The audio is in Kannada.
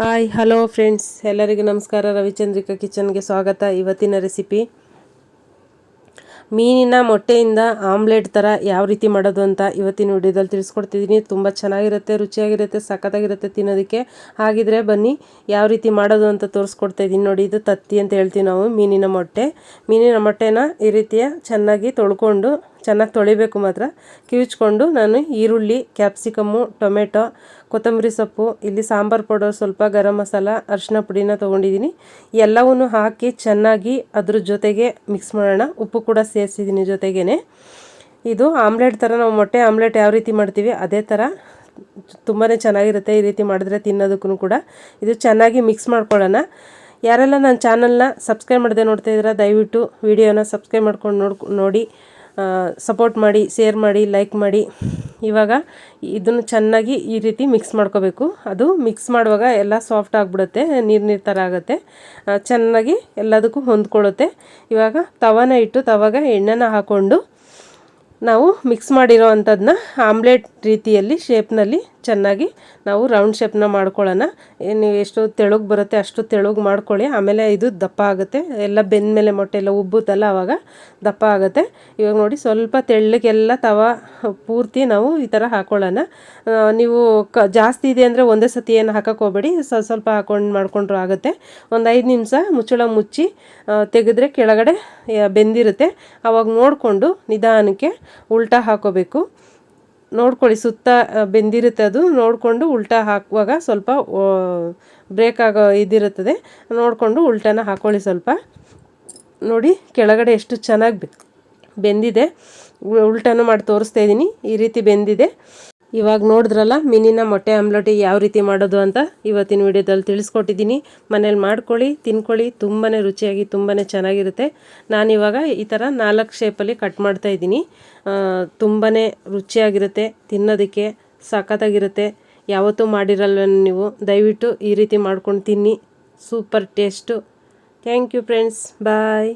Hi, hello friends. ಎಲ್ಲರಿಗೂ ನಮಸ್ಕಾರ. ರವಿಚಂದ್ರಿಕಾ ಕಿಚನ್ಗೆ ಸ್ವಾಗತ. ಇವತ್ತಿನ ರೆಸಿಪಿ. ಮೀನಿನ ಮೊಟ್ಟೆಯಿಂದ ಆಮ್ಲೆಟ್ ಥರ ಯಾವ ರೀತಿ ಮಾಡೋದು ಅಂತ ಇವತ್ತಿನ ವಿಡಿಯೋದಲ್ಲಿ ತಿಳಿಸ್ಕೊಡ್ತಿದ್ದೀನಿ. ತುಂಬ ಚೆನ್ನಾಗಿರುತ್ತೆ, ರುಚಿಯಾಗಿರುತ್ತೆ, ಸಖತ್ತಾಗಿರುತ್ತೆ ತಿನ್ನೋದಕ್ಕೆ. ಹಾಗಿದ್ರೆ ಬನ್ನಿ, ಯಾವ ರೀತಿ ಮಾಡೋದು ಅಂತ ತೋರಿಸ್ಕೊಡ್ತಾ ಇದ್ದೀನಿ. ನೋಡಿ, ಇದು ತತ್ತಿ ಅಂತ ಹೇಳ್ತೀವಿ ನಾವು ಮೀನಿನ ಮೊಟ್ಟೆ. ಮೀನಿನ ಮೊಟ್ಟೆನ ಈ ರೀತಿಯ ಚೆನ್ನಾಗಿ ತೊಳ್ಕೊಂಡು ಚೆನ್ನಾಗಿ ತೊಳಿಬೇಕು ಮಾತ್ರ. ಕಿವಿಚ್ಕೊಂಡು ನಾನು ಈರುಳ್ಳಿ ಕ್ಯಾಪ್ಸಿಕಮ್ಮು ಟೊಮೆಟೊ, ಕೊತ್ತಂಬರಿ ಸೊಪ್ಪು, ಇಲ್ಲಿ ಸಾಂಬಾರು ಪೌಡರ್ ಸ್ವಲ್ಪ ಗರಂ ಮಸಾಲ ಅರಿಶಿನ ಪುಡಿನ ತೊಗೊಂಡಿದ್ದೀನಿ. ಎಲ್ಲವನ್ನು ಹಾಕಿ ಚೆನ್ನಾಗಿ ಅದ್ರ ಜೊತೆಗೆ ಮಿಕ್ಸ್ ಮಾಡೋಣ. ಉಪ್ಪು ಕೂಡ ಸೇರಿಸಿದ್ದೀನಿ ಜೊತೆಗೇ ಇದು ಆಮ್ಲೆಟ್ ಥರ ನಾವು ಮೊಟ್ಟೆ ಆಮ್ಲೆಟ್ ಯಾವ ರೀತಿ ಮಾಡ್ತೀವಿ ಅದೇ ಥರ ತುಂಬಾ ಚೆನ್ನಾಗಿರುತ್ತೆ ಈ ರೀತಿ ಮಾಡಿದ್ರೆ ತಿನ್ನೋದಕ್ಕೂ ಕೂಡ. ಇದು ಚೆನ್ನಾಗಿ ಮಿಕ್ಸ್ ಮಾಡ್ಕೊಳ್ಳೋಣ. ಯಾರೆಲ್ಲ ನನ್ನ ಚಾನಲ್ನ ಸಬ್ಸ್ಕ್ರೈಬ್ ಮಾಡದೆ ನೋಡ್ತಾ ಇದ್ದೀರಾ ದಯವಿಟ್ಟು ವಿಡಿಯೋನ ಸಬ್ಸ್ಕ್ರೈಬ್ ಮಾಡ್ಕೊಂಡು ನೋಡ್ಕೊ ನೋಡಿ. ಸಪೋರ್ಟ್ ಮಾಡಿ ಶೇರ್ ಮಾಡಿ ಲೈಕ್ ಮಾಡಿ. ಇವಾಗ ಇದನ್ನು ಚೆನ್ನಾಗಿ ಈ ರೀತಿ ಮಿಕ್ಸ್ ಮಾಡ್ಕೋಬೇಕು. ಅದು ಮಿಕ್ಸ್ ಮಾಡುವಾಗ ಎಲ್ಲ ಸಾಫ್ಟ್ ಆಗಿಬಿಡುತ್ತೆ, ನೀರು ನೀರು ಥರ ಆಗುತ್ತೆ. ಚೆನ್ನಾಗಿ ಎಲ್ಲದಕ್ಕೂ ಹೊಂದ್ಕೊಳ್ಳುತ್ತೆ. ಇವಾಗ ತವನ ಇಟ್ಟು ತವಾಗ ಎಣ್ಣೆನ ಹಾಕ್ಕೊಂಡು ನಾವು ಮಿಕ್ಸ್ ಮಾಡಿರೋ ಅಂಥದ್ದನ್ನ ಆಮ್ಲೆಟ್ ರೀತಿಯಲ್ಲಿ ಶೇಪ್ನಲ್ಲಿ ಚೆನ್ನಾಗಿ ನಾವು ರೌಂಡ್ ಶೇಪ್ನ ಮಾಡ್ಕೊಳ್ಳೋಣ. ನೀವು ಎಷ್ಟು ತೆಳುಗೆ ಬರುತ್ತೆ ಅಷ್ಟು ತೆಳುಗೆ ಮಾಡ್ಕೊಳ್ಳಿ. ಆಮೇಲೆ ಇದು ದಪ್ಪ ಆಗುತ್ತೆ. ಎಲ್ಲ ಬೆಂದ ಮೇಲೆ ಮೊಟ್ಟೆ ಎಲ್ಲ ಉಬ್ಬುತ್ತಲ್ಲ ಆವಾಗ ದಪ್ಪ ಆಗುತ್ತೆ. ಇವಾಗ ನೋಡಿ ಸ್ವಲ್ಪ ತೆಳ್ಳಗೆಲ್ಲ ತವ ಪೂರ್ತಿ ನಾವು ಈ ಥರ ಹಾಕ್ಕೊಳ್ಳೋಣ ನೀವು ಕ, ಜಾಸ್ತಿ ಇದೆ ಅಂದರೆ ಒಂದೇ ಸತಿ ಏನು ಹಾಕಕ್ಕೆ ಸ್ವಲ್ಪ ಸ್ವಲ್ಪ ಹಾಕೊಂಡು ಮಾಡಿಕೊಂಡ್ರು ಆಗುತ್ತೆ. ಒಂದು ಐದು ನಿಮಿಷ ಮುಚ್ಚಳ ಮುಚ್ಚಿ ತೆಗೆದ್ರೆ ಕೆಳಗಡೆ ಬೆಂದಿರುತ್ತೆ. ಅವಾಗ ನೋಡಿಕೊಂಡು ನಿಧಾನಕ್ಕೆ ಉಲ್ಟಾ ಹಾಕೋಬೇಕು. ನೋಡ್ಕೊಳ್ಳಿ, ಸುತ್ತ ಬೆಂದಿರುತ್ತೆ ಅದು. ನೋಡಿಕೊಂಡು ಉಲ್ಟಾ ಹಾಕುವಾಗ ಸ್ವಲ್ಪ ಬ್ರೇಕ್ ಆಗೋ ಇದಿರುತ್ತದೆ. ನೋಡಿಕೊಂಡು ಉಲ್ಟಾನ ಹಾಕ್ಕೊಳ್ಳಿ ಸ್ವಲ್ಪ. ನೋಡಿ, ಕೆಳಗಡೆ ಎಷ್ಟು ಚೆನ್ನಾಗಿ ಬೆಂದಿದೆ. ಉಲ್ಟಾನು ಮಾಡಿ ತೋರಿಸ್ತಾ ಇದ್ದೀನಿ. ಈ ರೀತಿ ಬೆಂದಿದೆ. ಇವಾಗ ನೋಡಿದ್ರಲ್ಲ, ಮೀನಿನ ಮೊಟ್ಟೆ ಆಮ್ಲೆಟ್ ಯಾವ ರೀತಿ ಮಾಡೋದು ಅಂತ ಇವತ್ತಿನ ವಿಡಿಯೋದಲ್ಲಿ ತಿಳಿಸ್ಕೊಟ್ಟಿದ್ದೀನಿ. ಮನೇಲಿ ಮಾಡ್ಕೊಳ್ಳಿ, ತಿನ್ಕೊಳ್ಳಿ ತುಂಬಾ ರುಚಿಯಾಗಿ ತುಂಬಾ ಚೆನ್ನಾಗಿರುತ್ತೆ. ನಾನಿವಾಗ ಈ ಥರ ನಾಲ್ಕು ಶೇಪಲ್ಲಿ ಕಟ್ ಮಾಡ್ತಾ ಇದ್ದೀನಿ. ತುಂಬಾ ರುಚಿಯಾಗಿರುತ್ತೆ, ತಿನ್ನೋದಕ್ಕೆ ಸಖತ್ತಾಗಿರುತ್ತೆ. ಯಾವತ್ತೂ ಮಾಡಿರಲ್ಲ ನೀವು, ದಯವಿಟ್ಟು ಈ ರೀತಿ ಮಾಡ್ಕೊಂಡು ತಿನ್ನಿ. Super taste. Thank you friends bye